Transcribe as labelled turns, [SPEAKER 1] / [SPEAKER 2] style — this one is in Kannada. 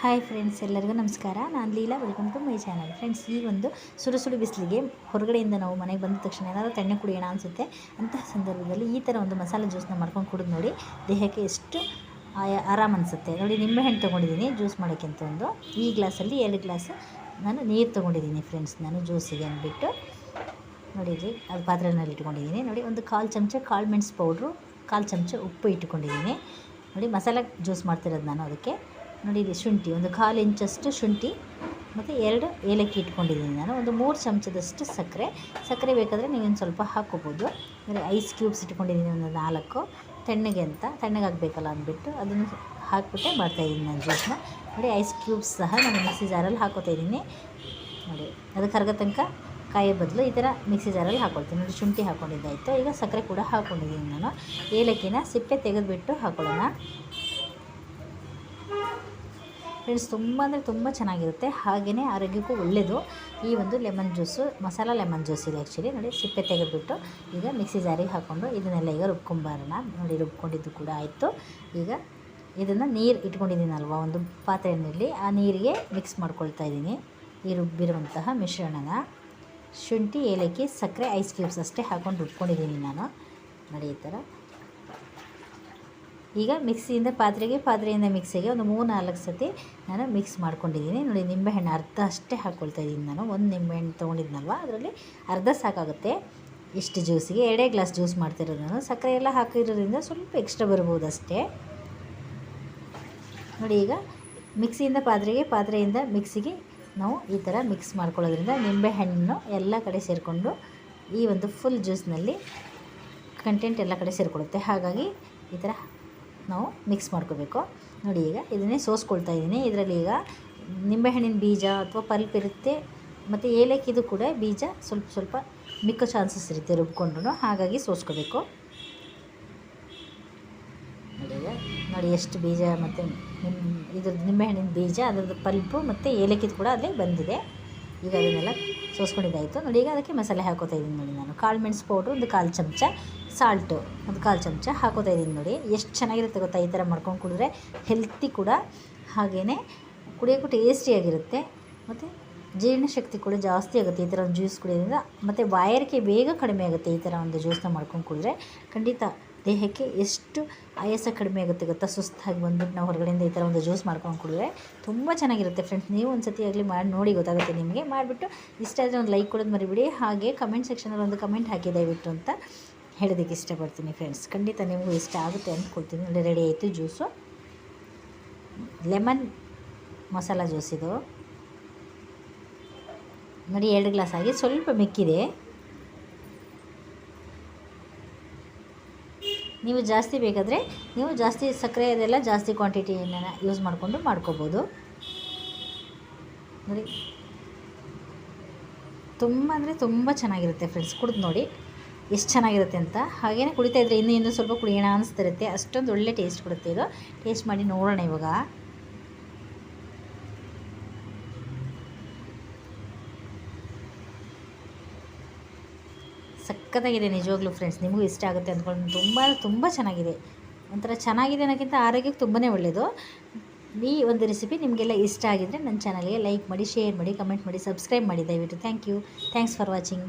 [SPEAKER 1] ಹಾಯ್ ಫ್ರೆಂಡ್ಸ್ ಎಲ್ಲರಿಗೂ ನಮಸ್ಕಾರ. ನಾನು Leela welcome to my channel friends ಈ ಒಂದು ಸುಡು ಸುಡು ಬಿಸಿಲಿಗೆ ಹೊರಗಡೆಯಿಂದ ನಾವು ಮನೆಗೆ ಬಂದ ತಕ್ಷಣ ಏನಾದರೂ ತಣ್ಣೆ ಕುಡಿಯೋಣ ಅನಿಸುತ್ತೆ. ಅಂತಹ ಸಂದರ್ಭದಲ್ಲಿ ಈ ಥರ ಒಂದು ಮಸಾಲೆ ಜ್ಯೂಸ್ನ ಮಾಡ್ಕೊಂಡು ಕುಡಿದು ನೋಡಿ ದೇಹಕ್ಕೆ ಎಷ್ಟು ಆರಾಮ ಅನಿಸುತ್ತೆ. ನೋಡಿ ನಿಂಬೆಹಣ್ಣು ತೊಗೊಂಡಿದ್ದೀನಿ ಜ್ಯೂಸ್ ಮಾಡೋಕ್ಕೆ ಅಂತ ಒಂದು. ಈ ಗ್ಲಾಸಲ್ಲಿ ಎರಡು ಗ್ಲಾಸ್ ನಾನು ನೀರು ತೊಗೊಂಡಿದ್ದೀನಿ ಫ್ರೆಂಡ್ಸ್ ನಾನು ಜ್ಯೂಸಿಗೆ ಅಂದ್ಬಿಟ್ಟು. ನೋಡಿರಿ ಅದು ಪಾತ್ರೆನಲ್ಲಿ ಇಟ್ಕೊಂಡಿದ್ದೀನಿ ನೋಡಿ, ಒಂದು ಕಾಲು ಚಮಚ ಕಾಳು ಮೆಣಸು ಪೌಡ್ರು ಕಾಲು ಚಮಚ ಉಪ್ಪು ಇಟ್ಕೊಂಡಿದ್ದೀನಿ ನೋಡಿ, ಮಸಾಲೆ ಜ್ಯೂಸ್ ಮಾಡ್ತಿರೋದು ನಾನು ಅದಕ್ಕೆ. ನೋಡಿ ಇದು ಶುಂಠಿ, ಒಂದು ಕಾಲು ಇಂಚಷ್ಟು ಶುಂಠಿ ಮತ್ತು ಎರಡು ಏಲಕ್ಕಿ ಇಟ್ಕೊಂಡಿದ್ದೀನಿ ನಾನು. ಒಂದು ಮೂರು ಚಮಚದಷ್ಟು ಸಕ್ಕರೆ. ಸಕ್ಕರೆ ಬೇಕಾದರೆ ನೀವೊಂದು ಸ್ವಲ್ಪ ಹಾಕ್ಕೋಬೋದು. ಅಂದರೆ ಐಸ್ ಕ್ಯೂಬ್ಸ್ ಇಟ್ಕೊಂಡಿದ್ದೀನಿ ಒಂದು ನಾಲ್ಕು. ತಣ್ಣಗೆ ಅಂತ ತಣ್ಣಗಾಗಬೇಕಲ್ಲ ಅಂದ್ಬಿಟ್ಟು ಅದನ್ನು ಹಾಕ್ಬಿಟ್ಟೆ ಮಾಡ್ತಾಯಿದ್ದೀನಿ ನಾನು ಜ್ಯೂಸ್ನ ನೋಡಿ ಐಸ್ ಕ್ಯೂಬ್ಸ್ ಸಹ ನಾನು ಮಿಕ್ಸಿ ಜಾರಲ್ಲಿ ಹಾಕೋತಾ ಇದ್ದೀನಿ. ನೋಡಿ, ಅದಕ್ಕೆ ಕರಗ ತನಕ ಕಾಯಿ ಬದಲು ಈ ಥರ ಮಿಕ್ಸಿ ಜಾರಲ್ಲಿ ಹಾಕೊಳ್ತೀನಿ ನೋಡಿ, ಶುಂಠಿ ಹಾಕ್ಕೊಂಡಿದ್ದಾಯಿತು. ಈಗ ಸಕ್ಕರೆ ಕೂಡ ಹಾಕ್ಕೊಂಡಿದ್ದೀನಿ ನಾನು. ಏಲಕ್ಕಿನ ಸಿಪ್ಪೆ ತೆಗೆದುಬಿಟ್ಟು ಹಾಕೊಳ್ಳೋಣ. ಫ್ರೆಂಡ್ಸ್, ತುಂಬ ಅಂದರೆ ತುಂಬ ಚೆನ್ನಾಗಿರುತ್ತೆ. ಹಾಗೆಯೇ ಆರೋಗ್ಯಕ್ಕೂ ಒಳ್ಳೆಯದು ಈ ಒಂದು lemon juice, masala lemon juice ಇದೆ ಆ್ಯಕ್ಚುಲಿ ನೋಡಿ, ಸಿಪ್ಪೆ ತೆಗೆದುಬಿಟ್ಟು ಈಗ ಮಿಕ್ಸಿ ಜಾರಿಗೆ ಹಾಕ್ಕೊಂಡು ಇದನ್ನೆಲ್ಲ ಈಗ ರುಬ್ಕೊಂಬರೋಣ. ನೋಡಿ, ರುಬ್ಕೊಂಡಿದ್ದು ಕೂಡ ಆಯಿತು. ಈಗ ಇದನ್ನು ನೀರು ಇಟ್ಕೊಂಡಿದ್ದೀನಲ್ವ, ಒಂದು ಪಾತ್ರೆಯಲ್ಲಿ ಆ ನೀರಿಗೆ ಮಿಕ್ಸ್ ಮಾಡ್ಕೊಳ್ತಾ ಇದ್ದೀನಿ. ಈ ರುಬ್ಬಿರುವಂತಹ ಮಿಶ್ರಣನ. ಶುಂಠಿ, ಏಲಕ್ಕಿ, ಸಕ್ಕರೆ ಐಸ್ ಕ್ಯೂಬ್ಸ್ ಅಷ್ಟೇ ಹಾಕ್ಕೊಂಡು ರುಬ್ಕೊಂಡಿದ್ದೀನಿ ನಾನು. ನೋಡಿ, ಈ ಥರ. ಈಗ ಮಿಕ್ಸಿಯಿಂದ ಪಾತ್ರೆಗೆ, ಪಾತ್ರೆಯಿಂದ ಮಿಕ್ಸಿಗೆ ಒಂದು ಮೂರು ನಾಲ್ಕು ಸತಿ ನಾನು ಮಿಕ್ಸ್ ಮಾಡ್ಕೊಂಡಿದ್ದೀನಿ. ನೋಡಿ, ನಿಂಬೆಹಣ್ಣು ಅರ್ಧ ಅಷ್ಟೇ ಹಾಕ್ಕೊಳ್ತಾ ಇದ್ದೀನಿ ನಾನು. ಒಂದು ನಿಂಬೆಹಣ್ಣು ತೊಗೊಂಡಿದ್ನಲ್ವ? ಅದರಲ್ಲಿ ಅರ್ಧ ಸಾಕಾಗುತ್ತೆ. ಇಷ್ಟು ಜ್ಯೂಸಿಗೆ ಎರಡೇ ಗ್ಲಾಸ್ ಜ್ಯೂಸ್ ಮಾಡ್ತಿರೋದು ನಾನು. ಸಕ್ಕರೆ ಎಲ್ಲ ಹಾಕಿರೋದ್ರಿಂದ ಸ್ವಲ್ಪ ಎಕ್ಸ್ಟ್ರಾ ಬರ್ಬೋದು ಅಷ್ಟೇ. ನೋಡಿ, ಈಗ ಮಿಕ್ಸಿಯಿಂದ ಪಾತ್ರೆಗೆ, ಪಾತ್ರೆಯಿಂದ ಮಿಕ್ಸಿಗೆ ನಾವು ಈ ಥರ ಮಿಕ್ಸ್ ಮಾಡ್ಕೊಳ್ಳೋದ್ರಿಂದ ನಿಂಬೆಹಣ್ಣು ಎಲ್ಲ ಕಡೆ ಸೇರಿಕೊಂಡು ಈ ಒಂದು ಫುಲ್ ಜ್ಯೂಸ್ನಲ್ಲಿ ಕಂಟೆಂಟ್ ಎಲ್ಲ ಕಡೆ ಸೇರಿಕೊಳ್ಳುತ್ತೆ. ಹಾಗಾಗಿ ಈ ಥರ ನಾವು ಮಿಕ್ಸ್ ಮಾಡ್ಕೋಬೇಕು. ನೋಡಿ ಈಗ ಇದನ್ನೇ ಸೋಸ್ಕೊಳ್ತಾ ಇದ್ದೀನಿ. ಇದರಲ್ಲಿ ಈಗ ನಿಂಬೆಹಣ್ಣಿನ ಬೀಜ ಅಥವಾ ಪಲ್ಪ್ ಇರುತ್ತೆ. ಮತ್ತು ಏಲಕ್ಕಿದು ಕೂಡ ಬೀಜ ಸ್ವಲ್ಪ ಸ್ವಲ್ಪ ಮಿಕ್ಕ ಚಾನ್ಸಸ್ ಇರುತ್ತೆ ರುಬ್ಕೊಂಡ್ರು ಹಾಗಾಗಿ ಸೋಸ್ಕೋಬೇಕು. ನೋಡಿ ನೋಡಿ ಎಷ್ಟು ಬೀಜ ಮತ್ತು ನಿಮ್ಮ ಇದ್ರದ್ದು ನಿಂಬೆಹಣ್ಣಿನ ಬೀಜ, ಅದರದ್ದು ಪಲ್ಪು ಮತ್ತು ಏಲಕ್ಕಿದು ಕೂಡ ಅಲ್ಲಿ ಬಂದಿದೆ. ಈಗ ಅದನ್ನೆಲ್ಲ ಸೋಸ್ಕೊಂಡಿದ್ದಾಯಿತು. ನೋಡಿ, ಈಗ ಅದಕ್ಕೆ ಮಸಾಲೆ ಹಾಕೋತಾ ಇದ್ದೀನಿ ನೋಡಿ ನಾನು. ಕಾಳು ಮೆಣಸು ಪೌಡ್ರು ಒಂದು ಕಾಲು ಚಮಚ ಸಾಲ್ಟು ಒಂದು ಕಾಲು ಚಮಚ ಹಾಕೋತಾ ಇದ್ದೀನಿ ನೋಡಿ. ಎಷ್ಟು ಚೆನ್ನಾಗಿರುತ್ತೆ ಗೊತ್ತಾ ಈ ಥರ ಮಾಡ್ಕೊಂಡು ಕುಡಿದ್ರೆ? ಹೆಲ್ತಿ ಕೂಡ. ಹಾಗೆಯೇ ಕುಡಿಯೋಕ್ಕೂ ಟೇಸ್ಟಿಯಾಗಿರುತ್ತೆ ಮತ್ತು ಜೀರ್ಣಶಕ್ತಿ ಕೂಡ ಜಾಸ್ತಿ ಆಗುತ್ತೆ ಈ ಥರ ಒಂದು ಜ್ಯೂಸ್ ಕುಡಿಯೋದ್ರಿಂದ. ಮತ್ತು ಬಾಯಾರಿಕೆ ಬೇಗ ಕಡಿಮೆ ಆಗುತ್ತೆ ಈ ಥರ ಒಂದು ಜ್ಯೂಸ್ನ ಮಾಡ್ಕೊಂಡು ಕುಡಿದ್ರೆ. ಖಂಡಿತ ದೇಹಕ್ಕೆ ಎಷ್ಟು ಆಯಾಸ ಕಡಿಮೆ ಆಗುತ್ತೆ ಗೊತ್ತಾ? ಸುಸ್ತಾಗಿ ಬಂದ್ಬಿಟ್ಟು ನಾವು ಹೊರಗಡೆಯಿಂದ ಈ ಥರ ಒಂದು ಜ್ಯೂಸ್ ಮಾಡ್ಕೊಂಡು ಕುಡಿದ್ರೆ ತುಂಬ ಚೆನ್ನಾಗಿರುತ್ತೆ ಫ್ರೆಂಡ್ಸ್ ನೀವು ಒಂದು ಸತಿ ಆಗಲಿ ಮಾಡಿ ನೋಡಿ ಗೊತ್ತಾಗುತ್ತೆ ನಿಮಗೆ. ಮಾಡಿಬಿಟ್ಟು ಇಷ್ಟ ಆದರೆ ಒಂದು ಲೈಕ್ ಕೊಡೋದು ಮರಿಬಿಡಿ. ಹಾಗೆ ಕಮೆಂಟ್ ಸೆಕ್ಷನಲ್ಲಿ ಒಂದು ಕಮೆಂಟ್ ಹಾಕಿ ದಯವಿಟ್ಟು ಅಂತ ಹೇಳೋದಕ್ಕೆ ಇಷ್ಟಪಡ್ತೀನಿ ಫ್ರೆಂಡ್ಸ್ ಖಂಡಿತ ನಿಮಗೂ ಇಷ್ಟ ಆಗುತ್ತೆ ಅಂದ್ಕೊಳ್ತೀನಿ. ಅಲ್ಲಿ ರೆಡಿ ಆಯಿತು ಜ್ಯೂಸು. ಲೆಮನ್ ಮಸಾಲ ಜ್ಯೂಸ್ ಇದು. ನೋಡಿ ಎರಡು ಗ್ಲಾಸ್ ಆಗಿ ಸ್ವಲ್ಪ ಮಿಕ್ಕಿದೆ. ನೀವು ಜಾಸ್ತಿ ಬೇಕಾದರೆ ನೀವು ಜಾಸ್ತಿ ಸಕ್ಕರೆ ಅದೆಲ್ಲ ಜಾಸ್ತಿ ಕ್ವಾಂಟಿಟಿಯನ್ನು ಯೂಸ್ ಮಾಡಿಕೊಂಡು ಮಾಡ್ಕೋಬೋದು. ನೋಡಿ. ತುಂಬ ಅಂದರೆ ತುಂಬ ಚೆನ್ನಾಗಿರುತ್ತೆ ಫ್ರೆಂಡ್ಸ್ ಕುಡಿದು ನೋಡಿ ಎಷ್ಟು ಚೆನ್ನಾಗಿರುತ್ತೆ ಅಂತ. ಹಾಗೇನೆ ಕುಡಿತಾ ಇದ್ದರೆ ಇನ್ನೂ ಇನ್ನೂ ಸ್ವಲ್ಪ ಕುಡಿಯೋಣ ಅನಿಸ್ತಿರುತ್ತೆ. ಅಷ್ಟೊಂದು ಒಳ್ಳೆ ಟೇಸ್ಟ್ ಕೊಡುತ್ತೆ ಇದು. ಟೇಸ್ಟ್ ಮಾಡಿ ನೋಡೋಣ ಇವಾಗ. ಸಖತ್ತಾಗಿದೆ ನಿಜವಾಗ್ಲೂ ಫ್ರೆಂಡ್ಸ್ ನಿಮಗೂ ಇಷ್ಟ ಆಗುತ್ತೆ ಅಂದ್ಕೊಂಡು ತುಂಬ ತುಂಬ ಚೆನ್ನಾಗಿದೆ. ಒಂಥರ ಚೆನ್ನಾಗಿದೆ ಅನ್ನೋಕ್ಕಿಂತ ಆರೋಗ್ಯಕ್ಕೆ ತುಂಬಾ ಒಳ್ಳೆಯದು ಈ ಒಂದು ರೆಸಿಪಿ ನಿಮಗೆಲ್ಲ ಇಷ್ಟ ಆಗಿದ್ದರೆ ನನ್ನ ಚಾನಲ್ಗೆ ಲೈಕ್ ಮಾಡಿ ಶೇರ್ ಮಾಡಿ ಕಮೆಂಟ್ ಮಾಡಿ ಸಬ್ಸ್ಕ್ರೈಬ್ ಮಾಡಿ ದಯವಿಟ್ಟು. Thank you thanks for watching